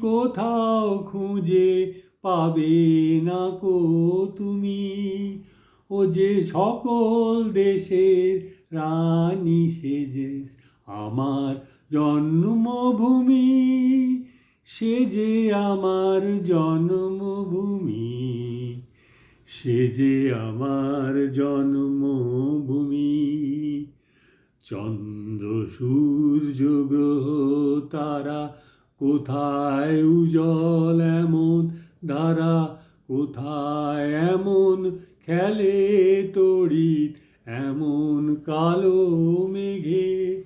কোথাও খুঁজে পাবে না কো তুমি। ও যে সকল দেশের রানী সেজে আমার জন্মভূমি, সে যে আমার জন্মভূমি, সে যে আমার জন্মভূমি। চন্দ্র, সূর্য, গ্রহ, তারা কোথায় উজল এমন দ্বারা কোথায় এমন খেলে তড়িৎ, এমন কালো মেঘে।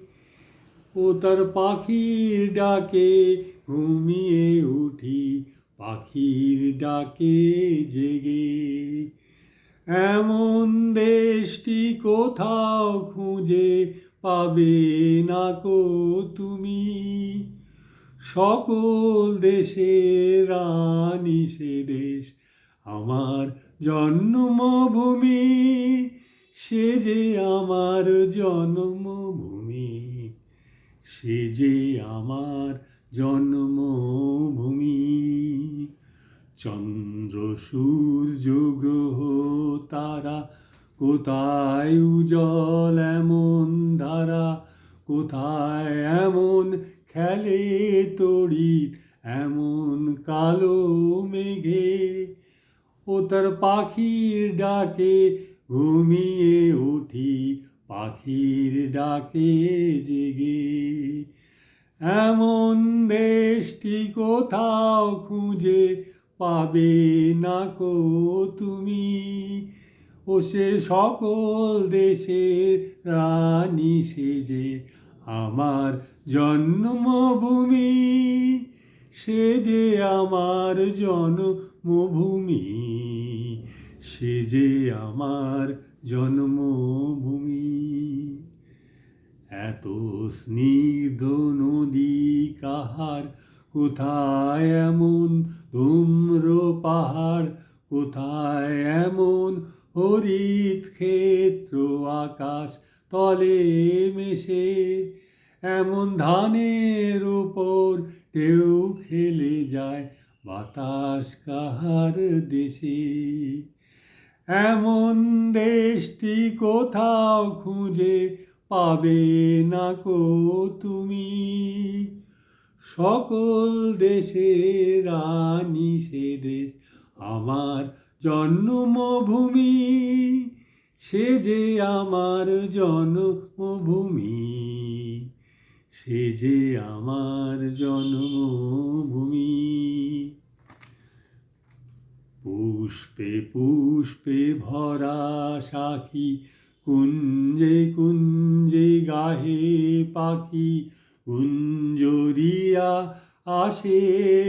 ও তার পাখির ডাকে ঘুমিয়ে উঠি, পাখির ডাকে জেগে। এমন দেশটি কোথাও খুঁজে পাবে না কো তুমি? সকল দেশের রানী সে দেশ। আমার জন্মভূমি, সে যে আমার জন্মভূমি, সে যে আমার জন্মভূমি। চন্দ্র, সূর্য, গ্রহ, তারা কোথায় উজ্জ্বল এমন ধারা, কোথায় এমন খেলে তড়িৎ, এমন কালো মেঘে। ও তার পাখির ডাকে ঘুমিয়ে উঠি, পাখির ডাকে জেগে। এমন দেশটি কোথাও খুঁজে পাবে না কো তুমি। ও সে সকল দেশের রানী সেজে আমার জন্মভূমি, সে যে আমার জন্মভূমি, সে যে আমার জন্মভূমি। এত স্নিগ্ধ নদী কাহার, কোথায় এমন ধূম্র পাহাড়, কোথায় এমন হরিত ক্ষেত্র আকাশ তলে মেশে এমন ধানের উপর ঢেউ খেলে যায় বাতাস কাহার দেশে। এমন দেশটি কোথাও খুঁজে পাবে না কো তুমি। সকল দেশের রানী সে দেশ, আমার জন্মভূমি। সে যে আমার জন্মভূমি, সে যে আমার জন্মভূমি। পুষ্পে পুষ্পে ভরা সাখী, কুঞ্জে কুঞ্জে গাহে পাখি, কুঞ্জরিয়া আসে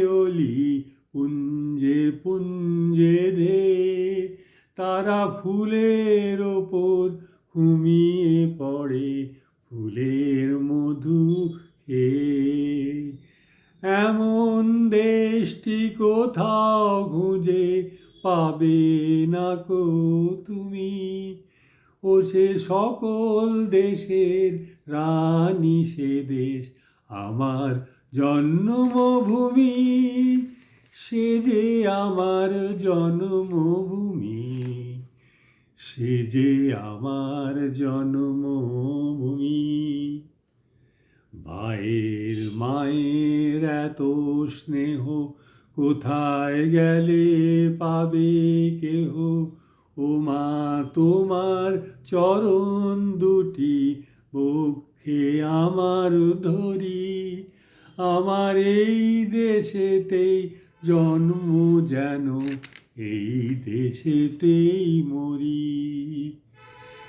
অলি পুঞ্জে পুঞ্জে দে। তারা ফুলের ওপর ঘুমিয়ে পড়ে, ফুলের মধু হে এমন দেশটি কোথাও খুঁজে পাবে না কো তুমি। ও সে সকল দেশের রানী, সে দেশ আমার জন্মভূমি, সে যে আমার জন্মভূমি। সে যে আমার জন্মভূমি, ভাইয়ের মায়ের এত স্নেহ কোথায় গেলে পাবে কেহ? ও মা, তোমার চরণ দুটি বক্ষে আমার ধরি, আমার এই দেশেতেই জন্ম যেন এই দেশেতেই মরি।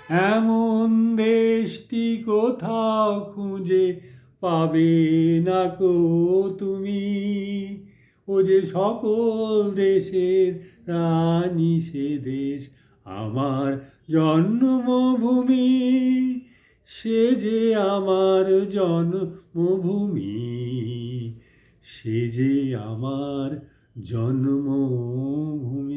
এমন দেশটি কোথাও খুঁজে পাবে না কো তুমি। ও যে সকল দেশের রানী, সে দেশ আমার জন্মভূমি। সে যে আমার জন্মভূমি, সে যে আমার জন্মভূমি